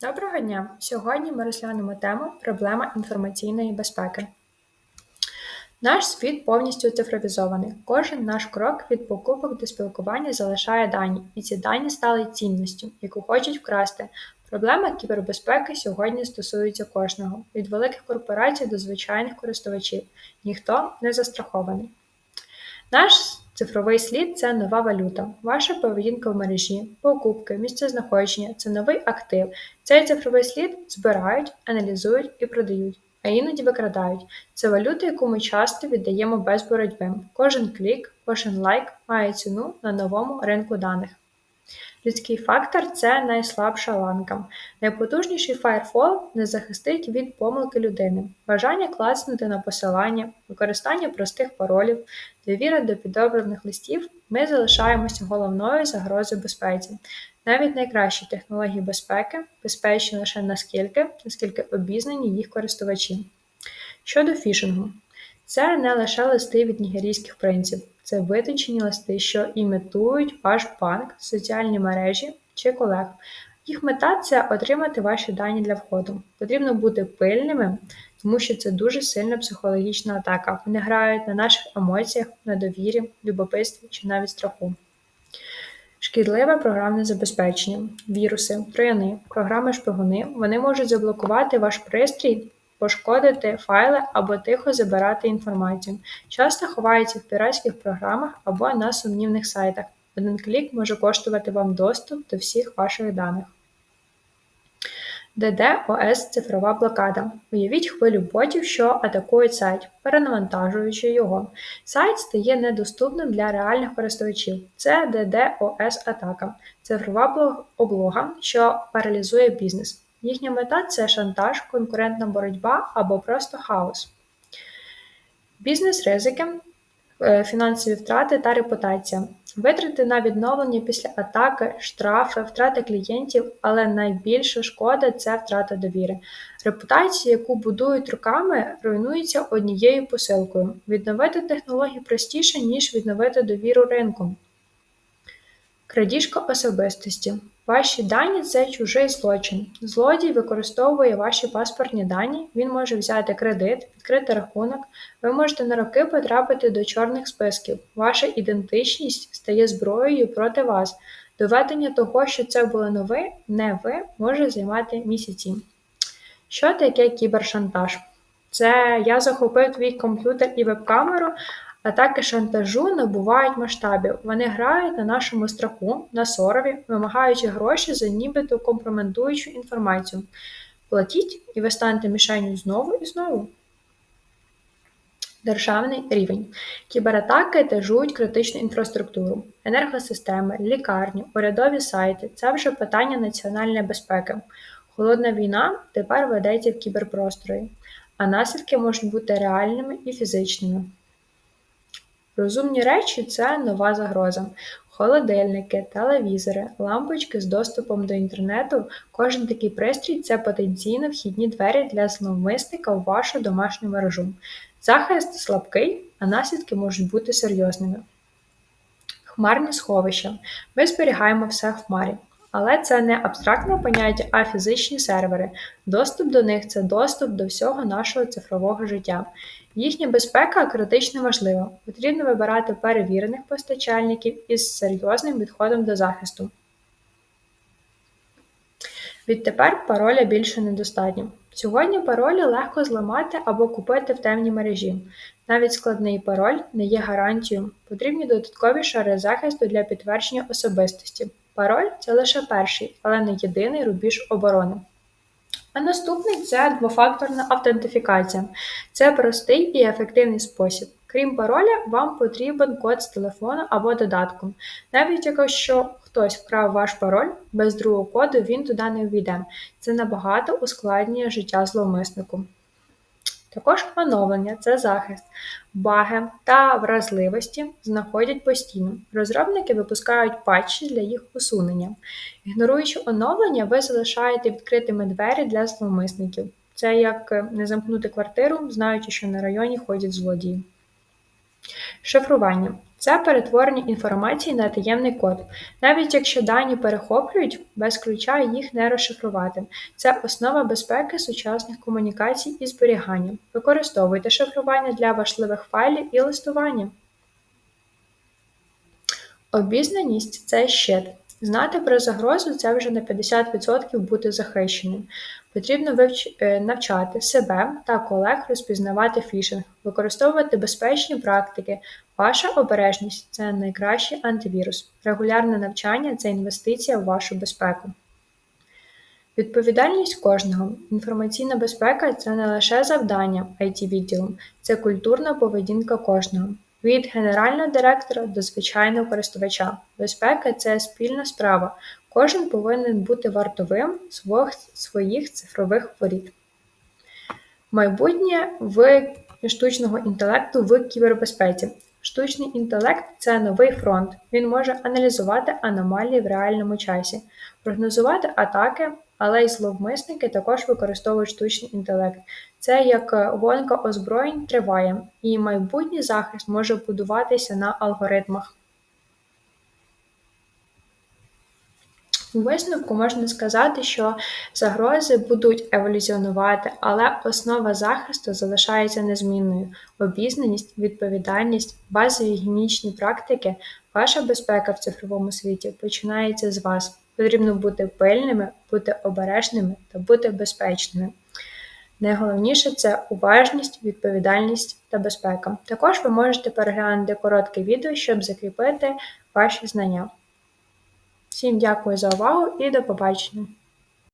Доброго дня! Сьогодні ми розглянемо тему Проблема інформаційної безпеки. Наш світ повністю цифровізований. Кожен наш крок від покупок до спілкування залишає дані, і ці дані стали цінністю, яку хочуть вкрасти. Проблема кібербезпеки сьогодні стосується кожного: від великих корпорацій до звичайних користувачів. Ніхто не застрахований. Наш цифровий слід це нова валюта. Ваша поведінка в мережі, покупки, місцезнаходження це новий актив. Цей цифровий слід збирають, аналізують і продають, а іноді викрадають. Це валюта, яку ми часто віддаємо без боротьби. Кожен клік, кожен лайк має ціну на новому ринку даних. Людський фактор це найслабша ланка. Найпотужніший фаєрфол не захистить від помилки людини, бажання клацнути на посилання, використання простих паролів, довіра до підобраних листів. Ми залишаємося головною загрозою безпеці. Навіть найкращі технології безпеки безпечні лише наскільки, наскільки обізнані їх користувачі. Щодо фішингу, це не лише листи від нігерійських принців, це витончені листи, що імітують ваш банк, соціальні мережі чи колег. Їх мета це отримати ваші дані для входу. Потрібно бути пильними, тому що це дуже сильна психологічна атака. Вони грають на наших емоціях, на довірі, любопитстві чи навіть страху. Шкідливе програмне забезпечення, віруси, трояни, програми шпигуни вони можуть заблокувати ваш пристрій пошкодити файли або тихо забирати інформацію. Часто ховаються в піратських програмах або на сумнівних сайтах. Один клік може коштувати вам доступ до всіх ваших даних. DDoS – цифрова блокада. Уявіть хвилю ботів, що атакують сайт, перенавантажуючи його. Сайт стає недоступним для реальних користувачів. Це DDoS-атака, цифрова облога, що паралізує бізнес. Їхня мета це шантаж, конкурентна боротьба або просто хаос. Бізнес-ризики, е, фінансові втрати та репутація. Витрати на відновлення після атаки, штрафи, втрати клієнтів, але найбільша шкода це втрата довіри. Репутація, яку будують руками, руйнується однією посилкою. Відновити технології простіше, ніж відновити довіру ринку. Крадіжка особистості. Ваші дані це чужий злочин. Злодій використовує ваші паспортні дані, він може взяти кредит, відкрити рахунок. Ви можете на роки потрапити до чорних списків. Ваша ідентичність стає зброєю проти вас. Доведення того, що це були не ви, не ви, може займати місяці. Що таке кібершантаж? Це я захопив твій комп'ютер і веб-камеру, Атаки шантажу набувають масштабів. Вони грають на нашому страху, на сорові, вимагаючи гроші за нібито компрометуючу інформацію. Платіть, і ви станете мішенью знову і знову. Державний рівень. Кібератаки тежують критичну інфраструктуру, енергосистеми, лікарні, урядові сайти це вже питання національної безпеки. Холодна війна тепер ведеться в кіберпросторі, а наслідки можуть бути реальними і фізичними. Розумні речі це нова загроза. Холодильники, телевізори, лампочки з доступом до інтернету. Кожен такий пристрій це потенційно вхідні двері для зловмисника у вашу домашню мережу. Захист слабкий, а наслідки можуть бути серйозними. Хмарні сховища. Ми зберігаємо все в хмарі. Але це не абстрактне поняття, а фізичні сервери. Доступ до них це доступ до всього нашого цифрового життя. Їхня безпека критично важлива. Потрібно вибирати перевірених постачальників із серйозним підходом до захисту. Відтепер пароля більше недостатньо. Сьогодні паролі легко зламати або купити в темній мережі. Навіть складний пароль не є гарантією. Потрібні додаткові шари захисту для підтвердження особистості. Пароль це лише перший, але не єдиний рубіж оборони. А наступний це двофакторна автентифікація. Це простий і ефективний спосіб. Крім пароля, вам потрібен код з телефону або додатком. Навіть якщо хтось вкрав ваш пароль, без другого коду він туди не ввійде. Це набагато ускладнює життя зловмиснику. Також оновлення це захист, баги та вразливості знаходять постійно. Розробники випускають патчі для їх усунення. Ігноруючи оновлення, ви залишаєте відкритими двері для зловмисників. Це як не замкнути квартиру, знаючи, що на районі ходять злодії. Шифрування це перетворення інформації на таємний код. Навіть якщо дані перехоплюють, без ключа їх не розшифрувати. Це основа безпеки сучасних комунікацій і зберігання. Використовуйте шифрування для важливих файлів і листування. Обізнаність це щит. Знати про загрозу це вже на 50% бути захищеним. Потрібно вивч... е, навчати себе та колег розпізнавати фішинг, використовувати безпечні практики. Ваша обережність це найкращий антивірус. Регулярне навчання це інвестиція в вашу безпеку. Відповідальність кожного. Інформаційна безпека це не лише завдання it відділу це культурна поведінка кожного. Від генерального директора до звичайного користувача. Безпека це спільна справа. Кожен повинен бути вартовим своїх, цифрових воріт. Майбутнє в штучного інтелекту в кібербезпеці. Штучний інтелект це новий фронт. Він може аналізувати аномалії в реальному часі, прогнозувати атаки, але й зловмисники також використовують штучний інтелект. Це як е, гонка озброєнь триває, і майбутній захист може будуватися на алгоритмах. У висновку можна сказати, що загрози будуть еволюціонувати, але основа захисту залишається незмінною. Обізнаність, відповідальність, базові гігієнічні практики, ваша безпека в цифровому світі починається з вас. Потрібно бути пильними, бути обережними та бути безпечними. Найголовніше це уважність, відповідальність та безпека. Також ви можете переглянути коротке відео, щоб закріпити ваші знання. Всім дякую за увагу і до побачення!